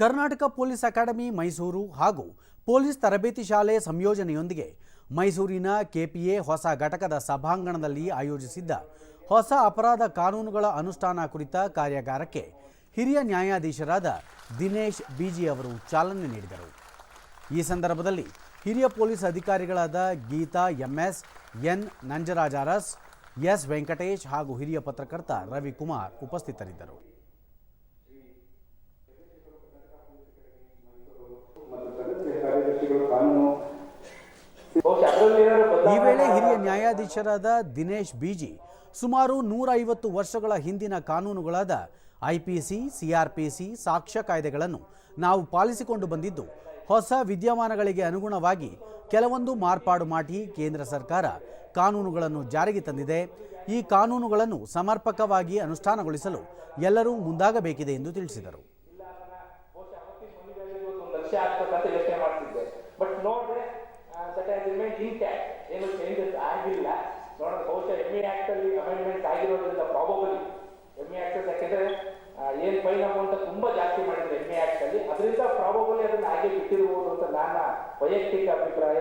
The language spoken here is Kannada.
ಕರ್ನಾಟಕ ಪೊಲೀಸ್ ಅಕಾಡೆಮಿ ಮೈಸೂರು ಹಾಗೂ ಪೊಲೀಸ್ ತರಬೇತಿ ಶಾಲೆ ಸಂಯೋಜನೆಯೊಂದಿಗೆ ಮೈಸೂರಿನ ಕೆಪಿಎ ಹೊಸ ಘಟಕದ ಸಭಾಂಗಣದಲ್ಲಿ ಆಯೋಜಿಸಿದ್ದ ಹೊಸ ಅಪರಾಧ ಕಾನೂನುಗಳ ಅನುಷ್ಠಾನ ಕುರಿತ ಕಾರ್ಯಾಗಾರಕ್ಕೆ ಹಿರಿಯ ನ್ಯಾಯಾಧೀಶರಾದ ದಿನೇಶ್ ಬಿಜಿ ಅವರು ಚಾಲನೆ ನೀಡಿದರು. ಈ ಸಂದರ್ಭದಲ್ಲಿ ಹಿರಿಯ ಪೊಲೀಸ್ ಅಧಿಕಾರಿಗಳಾದ Geetha MS, N Nanjaraja Aras, S Venkatesh ಹಾಗೂ ಹಿರಿಯ ಪತ್ರಕರ್ತ ರವಿಕುಮಾರ್ ಉಪಸ್ಥಿತರಿದ್ದರು. ಈ ವೇಳೆ ಹಿರಿಯ ನ್ಯಾಯಾಧೀಶರಾದ ದಿನೇಶ್ ಬಿಜಿ ಸುಮಾರು ನೂರ ಐವತ್ತು ವರ್ಷಗಳ ಹಿಂದಿನ ಕಾನೂನುಗಳಾದ ಐಪಿಸಿ ಸಿಆರ್ಪಿಸಿ ಸಾಕ್ಷ್ಯ ಕಾಯ್ದೆಗಳನ್ನು ನಾವು ಪಾಲಿಸಿಕೊಂಡು ಬಂದಿದ್ದು ಹೊಸ ವಿದ್ಯಮಾನಗಳಿಗೆ ಅನುಗುಣವಾಗಿ ಕೆಲವೊಂದು ಮಾರ್ಪಾಡು ಮಾಡಿ ಕೇಂದ್ರ ಸರ್ಕಾರ ಕಾನೂನುಗಳನ್ನು ಜಾರಿಗೆ ತಂದಿದೆ. ಈ ಕಾನೂನುಗಳನ್ನು ಸಮರ್ಪಕವಾಗಿ ಅನುಷ್ಠಾನಗೊಳಿಸಲು ಎಲ್ಲರೂ ಮುಂದಾಗಬೇಕಿದೆ ಎಂದು ತಿಳಿಸಿದರು. ಲಕ್ಷ ಆಗ್ತಕ್ಕಂತ ಯೋಚನೆ ಮಾಡ್ತಿದ್ದೆ. ಬಟ್ ನೋಡ್ರೆ ದಟ್ ರಿಮೈನ್ ಇಂಟ್ಯಾಕ್ಟ್ ಏನು ಚೇಂಜಸ್ ಆಗಿಲ್ಲ. ನೋಡೋದು, ಬಹುಶಃ ಎಂ ಎ ಆಕ್ಟ್ ಅಲ್ಲಿ ಅಮೆಂಡ್ಮೆಂಟ್ ಆಗಿರೋದ್ರಿಂದ ಪ್ರಾಬಬಲಿ ಎಂ ಎ ಆಕ್ಟ್ ಯಾಕೆಂದ್ರೆ ಏನ್ ಫೈನ್ ಅಮೌಂಟ್ ತುಂಬಾ ಜಾಸ್ತಿ ಮಾಡಿದ್ರು ಎಂ ಎ ಆಕ್ಟ್ ಅಲ್ಲಿ. ಅದರಿಂದ ಪ್ರಾಬಬಲಿ ಅದನ್ನ ಹಾಗೆ ಬಿಟ್ಟಿರ್ಬೋದು ಅಂತ ನನ್ನ ವೈಯಕ್ತಿಕ ಅಭಿಪ್ರಾಯ.